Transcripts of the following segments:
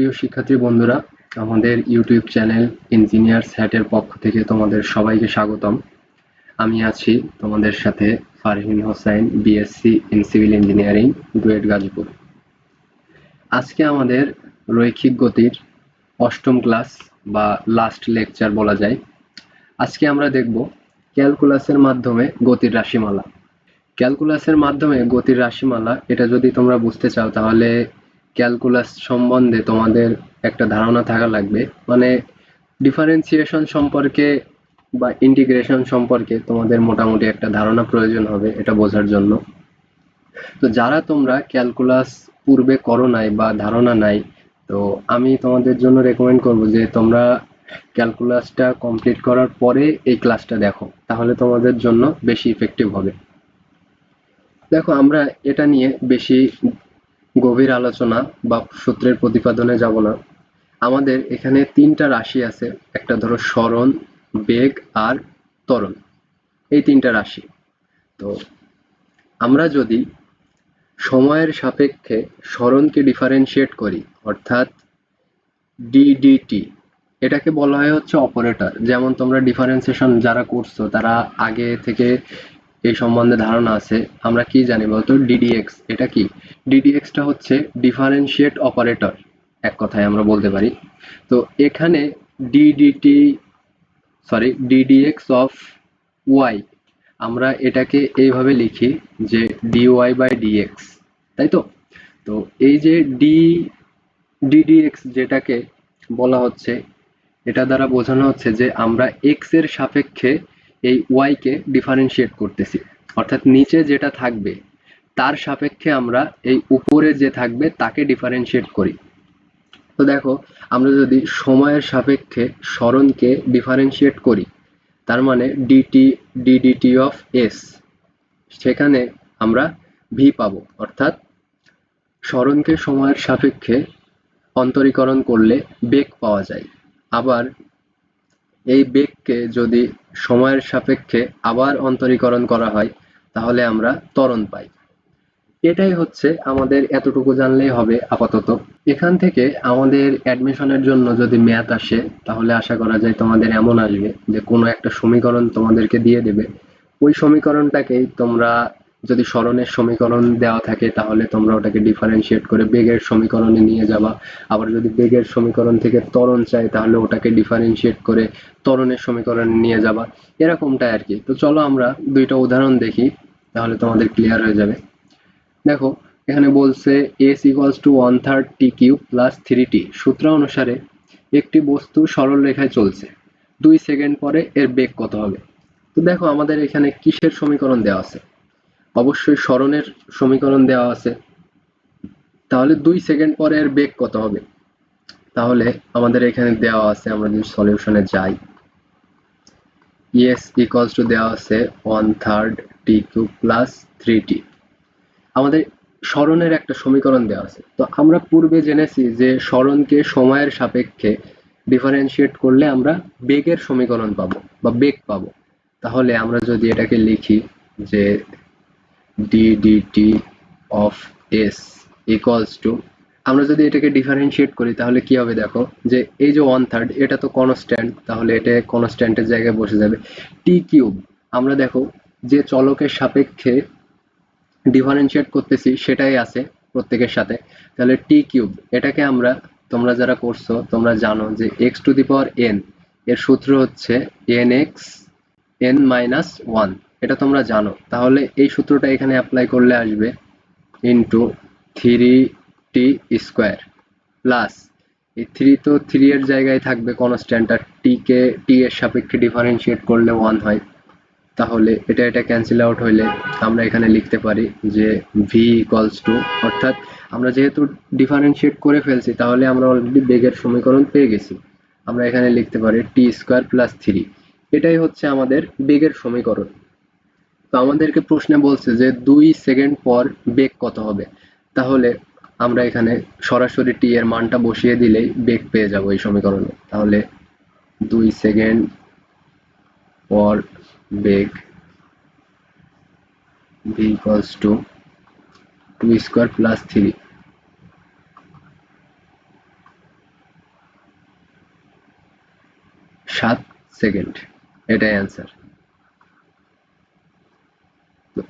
প্রিয় শিক্ষার্থী বন্ধুরা, আমাদের ইউটিউব চ্যানেল ইঞ্জিনিয়ার স্যাটের পক্ষ থেকে তোমাদের সবাইকে স্বাগতম। আমি আছি তোমাদের সাথে Farhin Hossain BSc in civil engineering DUET Gazipur. আজকে আমাদের রৈখিক গতির অষ্টম ক্লাস বা লাস্ট লেকচার বলা যায়। আজকে আমরা দেখব ক্যালকুলাসের মাধ্যমে গতির রাশিমালা। ক্যালকুলাসের মাধ্যমে গতির রাশিমালা, এটা যদি তোমরা বুঝতে চাও তাহলে ক্যালকুলাস সম্বন্ধে তোমাদের একটা ধারণা থাকা লাগবে। মানে ডিফারেন্সিয়েশন সম্পর্কে বা ইন্টিগ্রেশন সম্পর্কে তোমাদের মোটামুটি একটা ধারণা প্রয়োজন হবে এটা বোঝার জন্য। তো যারা তোমরা ক্যালকুলাস পূর্বে করো নাই বা ধারণা নাই, তো আমি তোমাদের জন্য রেকমেন্ড করব যে তোমরা ক্যালকুলাসটা কমপ্লিট করার পরে এই ক্লাসটা দেখো, তাহলে তোমাদের জন্য বেশি ইফেক্টিভ হবে। দেখো, আমরা এটা নিয়ে বেশি গভীর আলোচনা বা সূত্রের প্রতিপাদনে যাব না। আমাদের এখানে তিনটা রাশি আছে। একটা ধরো স্মরণ, বেগ আর ত্বরণ। এই তিনটা রাশি। তো আমরা যদি সময়ের সাপেক্ষে স্মরণকে ডিফারেন্সিয়েট করি, অর্থাৎ ডিডিটি এটাকে বলা হয় হচ্ছে অপারেটর যেমন তোমরা ডিফারেন্সিয়েশন যারা করছ, তারা আগে থেকে এই সম্বন্ধে ধারণা আছে। আমরা কি জানি বলতো? ডিডিএক্স এটা কি? ডিডিএক্সটা হচ্ছে ডিফারেন্সিয়েট অপারেটর এক কথায় আমরা বলতে পারি। তো এখানে ddt sorry ddx of y আমরা এটাকে এইভাবে লিখি যে ডিওয়াই বাই ডিএক্স তাই তো? তো এই যে ডি ডিডিএক্স যেটাকে বলা হচ্ছে, এটা দ্বারা বোঝানো হচ্ছে যে আমরা এক্সের সাপেক্ষে এই ওয়াইকে ডিফারেন্সিয়েট করতেছি। অর্থাৎ নিচে যেটা থাকবে, তার সাপেক্ষে আমরা এই উপরে যে থাকবে, তাকে ডিফারেন্সিয়েট করি। তো দেখো, আমরা যদি সময়ের সাপেক্ষে স্মরণকে ডিফারেন্সিয়েট করি, তার মানে ডিটি ডিডিটি অফ এস সেখানে আমরা ভি পাবো। অর্থাৎ স্মরণকে সময়ের সাপেক্ষে অন্তরীকরণ করলে বেগ পাওয়া যায়। আবার এই বেগকে যদি সময়ের সাপেক্ষে আবার অন্তরীকরণ করা হয়, তাহলে আমরা ত্বরণ পাই। এটাই হচ্ছে আমাদের এতটুকু জানলেই হবে আপাতত। এখান থেকে আমাদের অ্যাডমিশনের জন্য যদি ম্যাথ আসে, তাহলে আশা করা যায় তোমাদের এমন আসবে যে কোনো একটা সমীকরণ তোমাদেরকে দিয়ে দেবে। ওই সমীকরণটাকেই তোমরা যদি স্মরণের সমীকরণ দেওয়া থাকে, তাহলে তোমরা ওটাকে ডিফারেন্সিয়েট করে বেগের সমীকরণে নিয়ে যাবা। আবার যদি বেগের সমীকরণ থেকে ত্বরণ চাই তাহলে ওটাকে ডিফারেন্সিয়েট করে ত্বরণের সমীকরণে নিয়ে যাবা। এরকমটাই আর কি। তো চলো আমরা দুইটা উদাহরণ দেখি, তাহলে তোমাদের ক্লিয়ার হয়ে যাবে। দেখো, এখানে বলছে s equals to one third t cube plus three t সূত্র অনুসারে একটি বস্তু সরল রেখায় চলছে। দুই সেকেন্ড পরে এর বেগ কত হবে? তো দেখো, আমাদের এখানে কিসের সমীকরণ দেওয়া আছে? অবশ্যই স্মরণের সমীকরণ দেওয়া আছে। তাহলে দুই সেকেন্ড পরে এর বেগ কত হবে? তাহলে আমাদের এখানে দেওয়া আছে, আমরা যদি সলিউশনে যাই। ইএস ইকুয়ালস টু দেওয়া আছে one third t cube plus three t আমাদের স্মরণের একটা সমীকরণ দেওয়া আছে। তো আমরা পূর্বে জেনেছি যে স্মরণকে সময়ের সাপেক্ষে ডিফারেন্সিয়েট করলে আমরা বেগের সমীকরণ পাবো বা বেগ পাবো। তাহলে আমরা যদি এটাকে লিখি যে ddt of s equals to আমরা যদি এটাকে ডিফারেন্সিয়েট করি, তাহলে কি হবে দেখো? যে এই যে ওয়ান থার্ড এটা তো কনস্ট্যান্ট তাহলে এটা কনস্ট্যান্টের জায়গায় বসে যাবে। টি কিউব আমরা দেখো যে চলকের সাপেক্ষে ডিফারেন্সিয়েট করতেছি, সেটাই আছে প্রত্যেকের সাথে। তাহলে টি কিউব এটাকে আমরা, তোমরা যারা করছ, তোমরা জানো যে x to the power n এর সূত্র হচ্ছে n x n minus one এটা তোমরা জানো। তাহলে এই সূত্রটা এখানে অ্যাপ্লাই করলে আসবে into three t square plus এই থ্রি তো থ্রি এর জায়গায় থাকবে কনস্ট্যান্ট আর টি কে টি এর সাপেক্ষে ডিফারেন্সিয়েট করলে ওয়ান হয়। তাহলে এটা এটা ক্যান্সেল আউট হইলে আমরা এখানে লিখতে পারি যে ভি ইকলস টু অর্থাৎ আমরা যেহেতু ডিফারেন্সিয়েট করে ফেলছি, তাহলে আমরা অলরেডি বেগের সমীকরণ পেয়ে গেছি। আমরা এখানে লিখতে পারি টি স্কোয়ার প্লাস থ্রি এটাই হচ্ছে আমাদের বেগের সমীকরণ। তো আমাদেরকে প্রশ্নে বলছে যে দুই সেকেন্ড পর বেগ কত হবে? তাহলে আমরা এখানে সরাসরি টি এর মানটা বসিয়ে দিলেই বেগ পেয়ে যাব এই সমীকরণে। তাহলে দুই সেকেন্ড পর বেগ v two two square plus three সাত সেকেন্ড, এটাই অ্যান্সার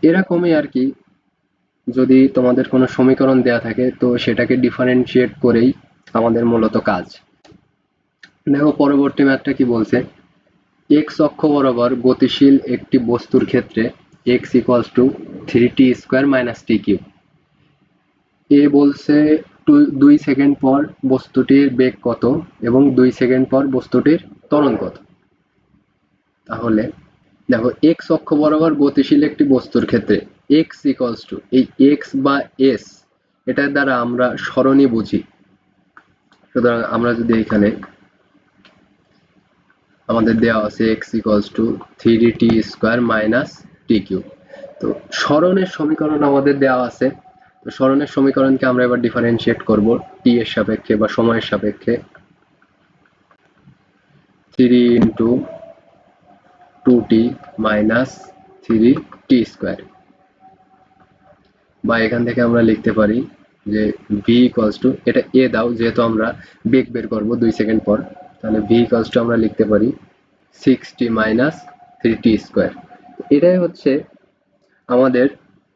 এরকমই আর কি, যদি তোমাদের কোনো সমীকরণ দেয়া থাকে, তো সেটাকে ডিফারেন্সিয়েট করেই আমাদের মূলত কাজ। দেখো, পরবর্তী ম্যাথটা কি বলছে? এক্স অক্ষ বরাবর গতিশীল একটি বস্তুর ক্ষেত্রে x equals to three t square minus t cube এ বলছে টু, দুই সেকেন্ড পর বস্তুটির বেগ কত এবং দুই সেকেন্ড পর বস্তুটির ত্বরণ কত। তাহলে দেখো এক্স অক্ষ বরাবর গতিশীল একটি বস্তুর ক্ষেত্রে এক্স ইকুয়ালস টু এই এক্স বা এস এটার দ্বারা আমরা সরণি বুঝি। সুতরাং আমরা যদি এখানে আমাদের দেওয়া আছে x equals to three t square minus t cube তো সরণের সমীকরণ আমাদের দেওয়া আছে। তো সরণের সমীকরণকে আমরা এবার ডিফারেন্সিয়েট করব টি এর সাপেক্ষে বা সময়ের সাপেক্ষে। Three into two minus three t square বা এখান থেকে আমরা লিখতে পারি যে ভি ইকুয়ালস টু এটা এ দাও, যেহেতু আমরা বেগ বের করব দুই সেকেন্ড পর, তাহলে ভি ইকুয়ালস টু আমরা লিখতে পারি six t minus three t square এটাই হচ্ছে আমাদের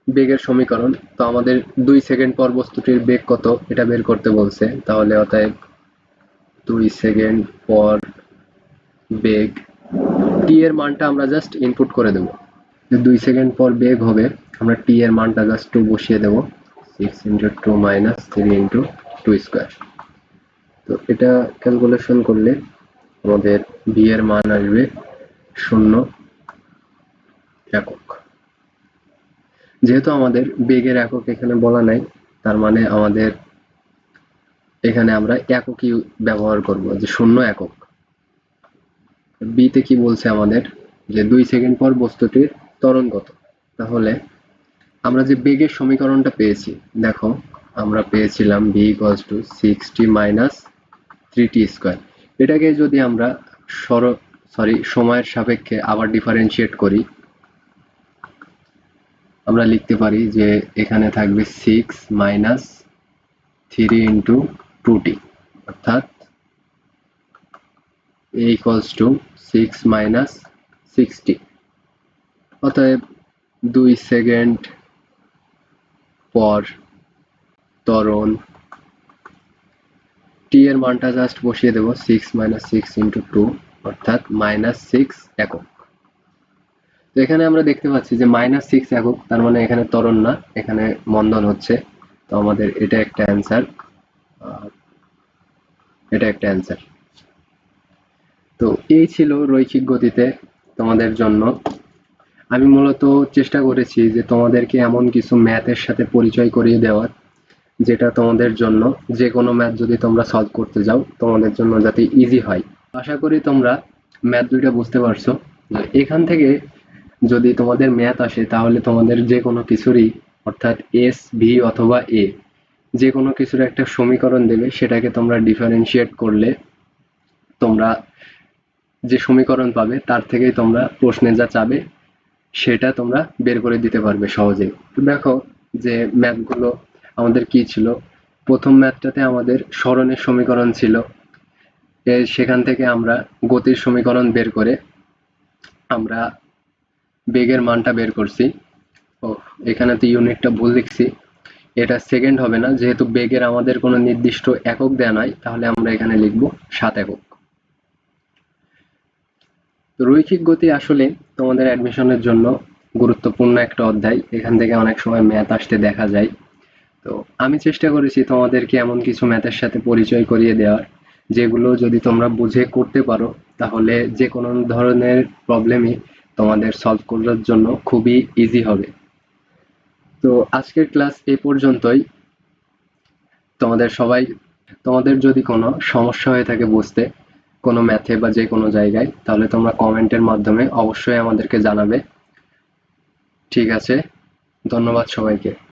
বেগের সমীকরণ। তো আমাদের দুই সেকেন্ড পর বস্তুটির বেগ কত, এটা বের করতে বলছে। তাহলে অতএব দুই সেকেন্ড পর বেগ টি এর মানটা আমরা জাস্ট ইনপুট করে দেব। দুই সেকেন্ড পর বেগ হবে, আমরা টি এর মানটা জাস্ট টু বসিয়ে দেব। Six into two minus three into two square তো এটা ক্যালকুলেশন করলে আমাদের বি এর মান আসবে শূন্য একক। যেহেতু আমাদের বেগের একক এখানে বলা নাই, তার মানে আমাদের এখানে আমরা এককই ব্যবহার করব, যে শূন্য একক। বিতে কি বলছে আমাদের? যে দুই সেকেন্ড পর বস্তুটির ত্বরণ কত? তাহলে আমরা যে বেগের সমীকরণটা পেয়েছি, দেখো, আমরা পেয়েছিলাম b equals to sixty minus three t square এটাকে যদি আমরা সর সরি সময়ের সাপেক্ষে আবার ডিফারেন্সিয়েট করি, আমরা লিখতে পারি যে এখানে থাকবে six minus three into two t অর্থাৎ a equals to six minus sixty অতএব দুই সেকেন্ড পর ত্বরণ টি এর মানটা জাস্ট বসিয়ে দেবো six minus six into two অর্থাৎ মাইনাস সিক্স একক। তো এখানে আমরা দেখতে পাচ্ছি যে মাইনাস সিক্স একক, তার মানে এখানে ত্বরণ না, এখানে মন্দন হচ্ছে। তো আমাদের এটা একটা অ্যান্সার এটা একটা অ্যান্সার তো এই ছিল রৈখিক গতিতে তোমাদের জন্য। আমি মূলত চেষ্টা করেছি যে তোমাদেরকে এমন কিছু ম্যাথের সাথে পরিচয় করিয়ে দেওয়ার, যেটা তোমাদের জন্য যে কোনো ম্যাথ যদি তোমরা সলভ করতে যাও, তোমাদের জন্য যাতে ইজি হয়। আশা করি তোমরা ম্যাথ দুইটা বুঝতে পারছ। এখান থেকে যদি তোমাদের ম্যাথ আসে, তাহলে তোমাদের যে কোনো কিছুরই, অর্থাৎ এস ভি অথবা এ যে কোনো কিছুর একটা সমীকরণ দেবে, সেটাকে তোমরা ডিফারেন্সিয়েট করলে তোমরা যে সমীকরণ পাবে, তার থেকেই তোমরা প্রশ্নে যা চাবে, সেটা তোমরা বের করে দিতে পারবে সহজেই। দেখো যে ম্যাথগুলো আমাদের কি ছিল? প্রথম ম্যাথটাতে আমাদের স্মরণের সমীকরণ ছিল। সেখান থেকে আমরা গতির সমীকরণ বের করে আমরা বেগের মানটা বের করছি। ও এখানে তো ইউনিটটা ভুল লিখছি। এটা সেকেন্ড হবে না, যেহেতু বেগের আমাদের কোনো নির্দিষ্ট একক দেয়া নাই, তাহলে আমরা এখানে লিখব সাত একক। রৈখিক গতি আসলে তোমাদের অ্যাডমিশনের জন্য গুরুত্বপূর্ণ একটা অধ্যায়। এখান থেকে অনেক সময় ম্যাথ আসতে দেখা যায়। তো আমি চেষ্টা করেছি তোমাদেরকে এমন কিছু ম্যাথের সাথে পরিচয় করিয়ে দেওয়ার, যেগুলো যদি তোমরা বুঝে করতে পারো, তাহলে যে কোনো ধরনের প্রবলেমই তোমাদের সলভ করার জন্য খুবই ইজি হবে। তো আজকের ক্লাস এ পর্যন্তই। তোমাদের সবাই, তোমাদের যদি কোনো সমস্যা হয়ে থাকে বুঝতে কোনো ম্যাথে বা যে কোনো জায়গায়, তাহলে তোমরা কমেন্টের মাধ্যমে অবশ্যই আমাদেরকে জানাবে। ঠিক আছে? ধন্যবাদ সবাইকে।